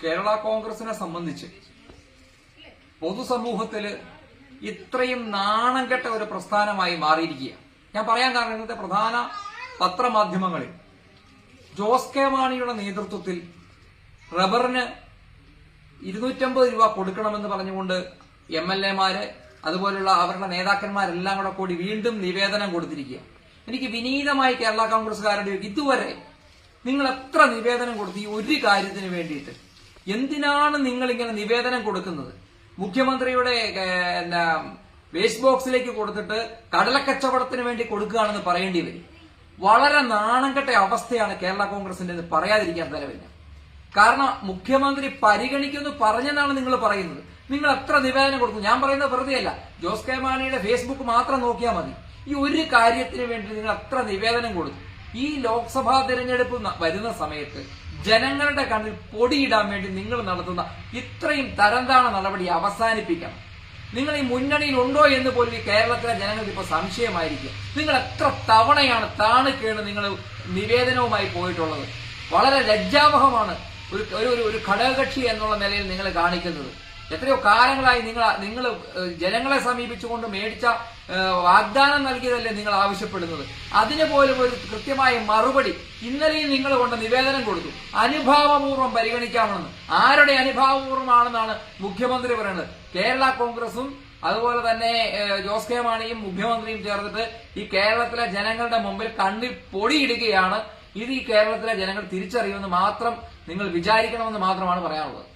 കേരള കോൺഗ്രസിനെ സംബന്ധിച്ച് പൊതുസമൂഹത്തിൽ ഇത്രയും നാണം കെട്ട ഒരു പ്രസ്ഥാനമായി മാറിയിരിക്കുക ഞാൻ പറയാൻ കാരണം ഇന്നത്തെ പ്രധാന പത്രമാധ്യമങ്ങളിൽ ജോസ് കെ മാണിയുടെ നേതൃത്വത്തിൽ റബ്ബറിന് ഇരുന്നൂറ്റമ്പത് രൂപ കൊടുക്കണമെന്ന് പറഞ്ഞുകൊണ്ട് എം എൽ എമാര് അതുപോലുള്ള അവരുടെ നേതാക്കന്മാരെല്ലാം കൂടെ കൂടി വീണ്ടും നിവേദനം കൊടുത്തിരിക്കുക എനിക്ക് വിനീതമായി കേരള കോൺഗ്രസ്സുകാരുടെ ഇതുവരെ നിങ്ങൾ എത്ര നിവേദനം കൊടുത്തു ഈ ഒരു കാര്യത്തിന് വേണ്ടിയിട്ട് എന്തിനാണ് നിങ്ങൾ ഇങ്ങനെ നിവേദനം കൊടുക്കുന്നത്? മുഖ്യമന്ത്രിയുടെ എന്താ വേസ്റ്റ് ബോക്സിലേക്ക് കൊടുത്തിട്ട് കടലക്കച്ചവടത്തിന് വേണ്ടി കൊടുക്കുകയാണെന്ന് പറയേണ്ടി വരും. വളരെ നാണം കെട്ട അവസ്ഥയാണ് കേരള കോൺഗ്രസിന്റെ പറയാതിരിക്കാൻ തരവില്ല കാരണം മുഖ്യമന്ത്രി പരിഗണിക്കുമെന്ന് പറഞ്ഞെന്നാണ് നിങ്ങൾ പറയുന്നത്. നിങ്ങൾ എത്ര നിവേദനം കൊടുക്കും ഞാൻ പറയുന്നത് വെറുതെയല്ല ജോസ് കെ മാണിയുടെ ഫേസ്ബുക്ക് മാത്രം നോക്കിയാൽ മതി. ഈ ഒരു കാര്യത്തിന് വേണ്ടി നിങ്ങൾ അത്ര നിവേദനം കൊടുത്തു? ഈ ലോക്സഭാ തിരഞ്ഞെടുപ്പ് വരുന്ന സമയത്ത് ജനങ്ങളുടെ കണ്ണിൽ പൊടിയിടാൻ വേണ്ടി നിങ്ങൾ നടത്തുന്ന ഇത്രയും തരംതാണ നടപടി അവസാനിപ്പിക്കണം. നിങ്ങൾ ഈ മുന്നണിയിൽ ഉണ്ടോ എന്ന് പോലും ഈ കേരളത്തിലെ ജനങ്ങൾക്ക് ഇപ്പൊ സംശയമായിരിക്കും. നിങ്ങൾ എത്ര തവണയാണ് താണ് കേണ് നിങ്ങൾ നിവേദനവുമായി പോയിട്ടുള്ളത്? വളരെ ലജ്ജാവഹമാണ് ഒരു ഒരു- ഒരു ഘടകകക്ഷി എന്നുള്ള നിലയിൽ നിങ്ങൾ കാണിക്കുന്നത്. എത്രയോ കാലങ്ങളായി നിങ്ങൾ നിങ്ങൾ ജനങ്ങളെ സമീപിച്ചുകൊണ്ട് മേടിച്ച വാഗ്ദാനം നൽകിയതല്ലേ നിങ്ങൾ ആവശ്യപ്പെടുന്നത്. അതിന് പോലും ഒരു കൃത്യമായ മറുപടി ഇന്നലെയും നിങ്ങൾ കൊണ്ട് നിവേദനം കൊടുത്തു. അനുഭാവപൂർവം പരിഗണിക്കാമെന്ന്. ആരുടെ അനുഭാവപൂർവമാണെന്നാണ് മുഖ്യമന്ത്രി പറയുന്നത്. കേരള കോൺഗ്രസും അതുപോലെ തന്നെ ജോസ് കെ മാണിയും മുഖ്യമന്ത്രിയും ചേർന്നിട്ട് ഈ കേരളത്തിലെ ജനങ്ങളുടെ മുമ്പിൽ കണ്ണിൽ പൊടിയിടുകയാണ്. ഇത് ഈ കേരളത്തിലെ ജനങ്ങൾ തിരിച്ചറിയുമെന്ന് മാത്രം നിങ്ങൾ വിചാരിക്കണമെന്ന് മാത്രമാണ് പറയാനുള്ളത്.